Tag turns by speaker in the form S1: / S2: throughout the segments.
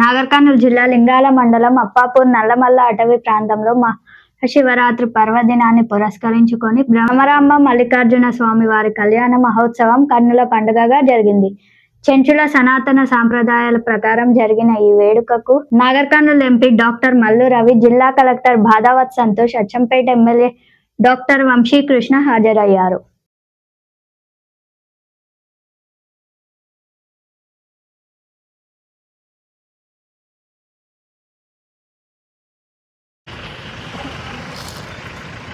S1: నాగర్కర్నూలు జిల్లా లింగాల మండలం అప్పాపూర్ నల్లమల్ల అటవీ ప్రాంతంలో మహాశివరాత్రి పర్వదినాన్ని పురస్కరించుకొని భ్రమరాంబ మల్లికార్జున స్వామి వారి కళ్యాణ మహోత్సవం కన్నుల పండుగగా జరిగింది. చెంచుల సనాతన సాంప్రదాయాల ప్రకారం జరిగిన ఈ వేడుకకు నాగర్కర్నూలు ఎంపీ డాక్టర్ మల్లు రవి జిల్లా collector Badavath Santosh Achampet MLA doctor Vamshikrishna హాజరయ్యారు.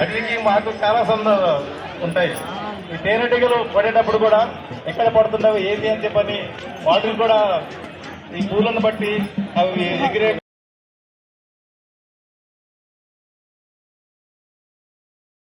S2: అడవికి మాకు చాలా సందర్భాలు ఉంటాయి. ఈ తేనెటీగలు పడేటప్పుడు కూడా ఎక్కడ పడుతున్నావు ఏంటి అని చెప్పని వాటిని కూడా ఈ పూలను బట్టి అవి ఎగిరే